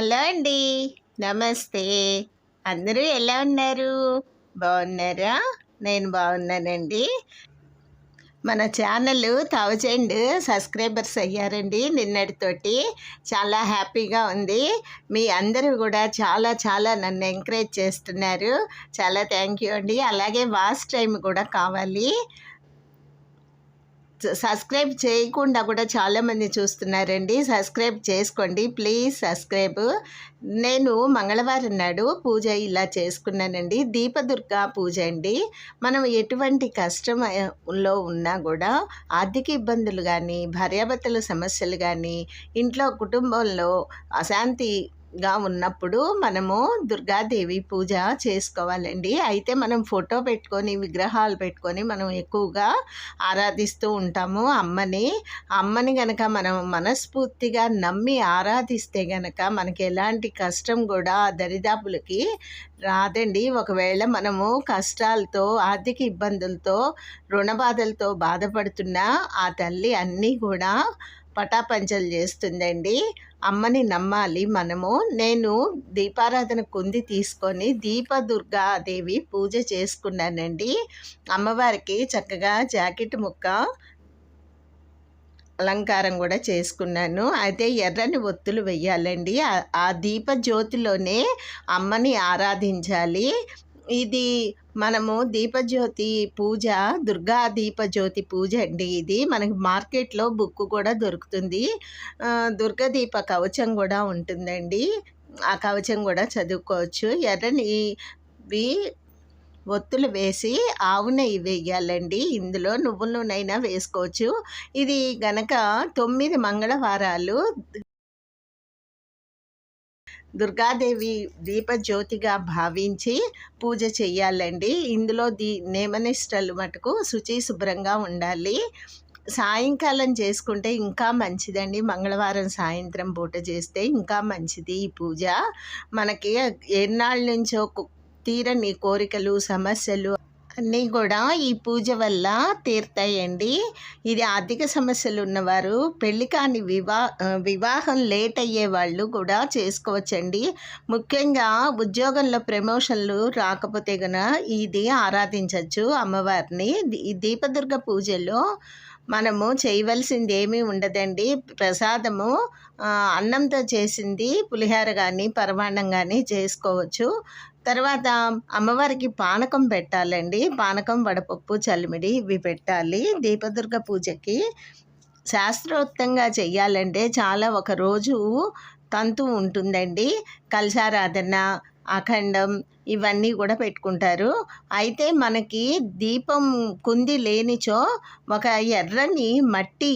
Hello అండి. నమస్తే. అందరూ ఎలా ఉన్నారు? బాగున్నారా? నేను బాగున్నానండి. మన ఛానల్ థౌజండ్ సబ్స్క్రైబర్స్ అయ్యారండి నిన్నటితోటి చాలా హ్యాపీగా ఉంది. మీ అందరూ కూడా చాలా చాలా నన్ను ఎంకరేజ్ చేస్తున్నారు. చాలా థ్యాంక్ యూ అండి. అలాగే వాస్ట్ టైం కూడా కావాలి. సబ్స్క్రైబ్ చేయకుండా కూడా చాలామంది చూస్తున్నారండి. సబ్స్క్రైబ్ చేసుకోండి. Please subscribe. నేను మంగళవారం నాడు పూజ ఇలా చేసుకున్నానండి. దీపదుర్గ పూజ అండి. మనం ఎటువంటి కష్టంలో ఉన్నా కూడా ఆర్థిక ఇబ్బందులు కానీ భార్యాభర్తల సమస్యలు కానీ ఇంట్లో కుటుంబంలో అశాంతి గా ఉన్నప్పుడు మనము దుర్గాదేవి పూజ చేసుకోవాలండి. అయితే మనం ఫోటో పెట్టుకొని విగ్రహాలు పెట్టుకొని మనం ఎక్కువగా ఆరాధిస్తూ ఉంటాము అమ్మని. అమ్మని గనక మనం మనస్ఫూర్తిగా నమ్మి ఆరాధిస్తే గనక మనకి ఎలాంటి కష్టం కూడా దరిదాపులకి రాదండి. ఒకవేళ మనము కష్టాలతో ఆర్థిక ఇబ్బందులతో రుణ బాధలతో బాధపడుతున్నా ఆ తల్లి అన్నీ కూడా పటాపంచలు చేస్తుందండి. అమ్మని నమ్మాలి మనము. నేను దీపారాధన కుంది తీసుకొని దీపదుర్గాదేవి పూజ చేసుకున్నానండి. అమ్మవారికి చక్కగా జాకెట్ ముక్క అలంకారం కూడా చేసుకున్నాను. అయితే ఎర్రని ఒత్తులు వెయ్యాలండి. ఆ దీప జ్యోతిలోనే అమ్మని ఆరాధించాలి. ఇది మనము దీపజ్యోతి పూజ దుర్గా దీపజ్యోతి పూజ అండి ఇది. మనకి మార్కెట్లో బుక్ కూడా దొరుకుతుంది. దుర్గదీప కవచం కూడా ఉంటుందండి. ఆ కవచం కూడా చదువుకోవచ్చు. ఎర్రని ఒత్తులు వేసి ఆవు నెయ్యి వేయాలండి. ఇందులో నువ్వుల నూనె వేసుకోవచ్చు. ఇది గనక తొమ్మిది మంగళవారాలు దుర్గాదేవి దీపజ్యోతిగా భావించి పూజ చేయాలండి ఇందులో దీ నియమనిష్టలు మటుకు శుచి శుభ్రంగా ఉండాలి. సాయంకాలం చేసుకుంటే ఇంకా మంచిదండి. మంగళవారం సాయంత్రం పూట చేస్తే ఇంకా మంచిది ఈ పూజ. మనకి ఎన్నాళ్ళ నుంచో తీరని కోరికలు సమస్యలు అన్నీ కూడా ఈ పూజ వల్ల తీరుతాయండి. ఇది ఆర్థిక సమస్యలు ఉన్నవారు పెళ్ళి కాని వివా వివాహం లేట్ అయ్యే వాళ్ళు కూడా చేసుకోవచ్చండి. ముఖ్యంగా ఉద్యోగంలో ప్రమోషన్లు రాకపోతే గన ఇది ఆరాధించవచ్చు అమ్మవారిని. ఈ దీపదుర్గ పూజలో మనము చేయవలసింది ఏమీ ఉండదండి. ప్రసాదము అన్నంతో చేసింది పులిహార కానీ పరమాన్నం కానీ చేసుకోవచ్చు. తర్వాత అమ్మవారికి పానకం పెట్టాలండి. పానకం వడపప్పు చలిమిడి ఇవి పెట్టాలి. దీపదుర్గ పూజకి శాస్త్రోక్తంగా చెయ్యాలంటే చాలా ఒక రోజు తంతు ఉంటుందండి. కలశారాధన అఖండం ఇవన్నీ కూడా పెట్టుకుంటారు. అయితే మనకి దీపం కుంది లేనిచో ఒక ఎర్రని మట్టి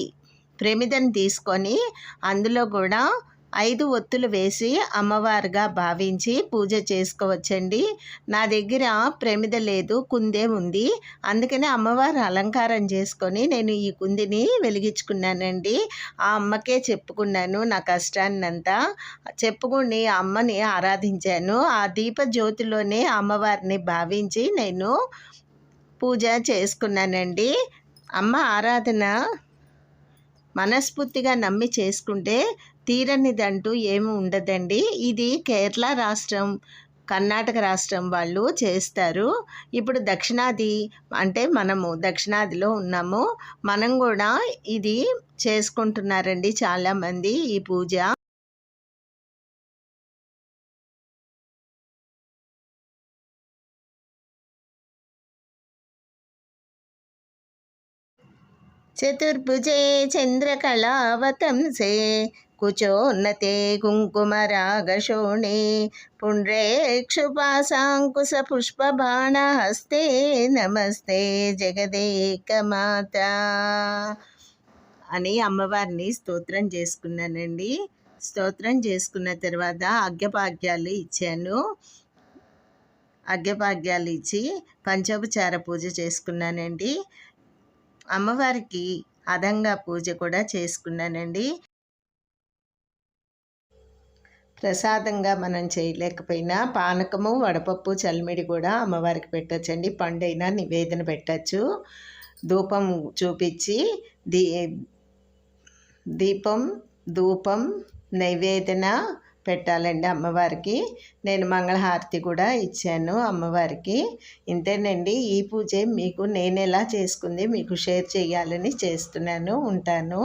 ప్రమిదని తీసుకొని అందులో కూడా ఐదు ఒత్తులు వేసి అమ్మవారుగా భావించి పూజ చేసుకోవచ్చండి. నా దగ్గర ప్రమిద లేదు కుందే ఉంది. అందుకనే అమ్మవారు అలంకారం చేసుకొని నేను ఈ కుందిని వెలిగించుకున్నానండి. ఆ అమ్మకే చెప్పుకున్నాను నా కష్టాన్నంతా. చెప్పుకుని అమ్మని ఆరాధించాను. ఆ దీప జ్యోతిలోనే అమ్మవారిని భావించి నేను పూజ చేసుకున్నానండి. అమ్మ ఆరాధన మనస్ఫూర్తిగా నమ్మి చేసుకుంటే తీరనిదంటూ ఏమి ఉండదండి. ఇది కేరళ రాష్ట్రం కర్ణాటక రాష్ట్రం వాళ్ళు చేస్తారు. ఇప్పుడు దక్షిణాది అంటే మనము దక్షిణాదిలో ఉన్నాము. మనం కూడా ఇది చేసుకుంటున్నారండి చాలామంది ఈ పూజ. చతుర్భుజే చంద్రకళావతంసే కుచోన్నతే కుంకుమరాగశోణే పుష్పబాణహస్తే నమస్తే జగదేకమాత అని అమ్మవారిని స్తోత్రం చేసుకున్నానండి. స్తోత్రం చేసుకున్న తర్వాత అగ్గభాగ్యాలు ఇచ్చాను. అగ్గభాగ్యాలు ఇచ్చి పంచోపచార పూజ చేసుకున్నానండి. అమ్మవారికి అదంగా పూజ కూడా చేసుకున్నానండి. ప్రసాదంగా మనం చేయలేకపోయినా పానకము వడపప్పు చల్మిడి కూడా అమ్మవారికి పెట్టచ్చండి. పండైనా నివేదన పెట్టచ్చు. ధూపం చూపించి దీ దీపం ధూపం నైవేదన పెట్టాలండి అమ్మవారికి. నేను మంగళహారతి కూడా ఇచ్చాను అమ్మవారికి. ఇంతేనండి ఈ పూజ మీకు నేను ఎలా చేసుకుంది మీకు షేర్ చేయాలని చేస్తున్నాను ఉంటాను.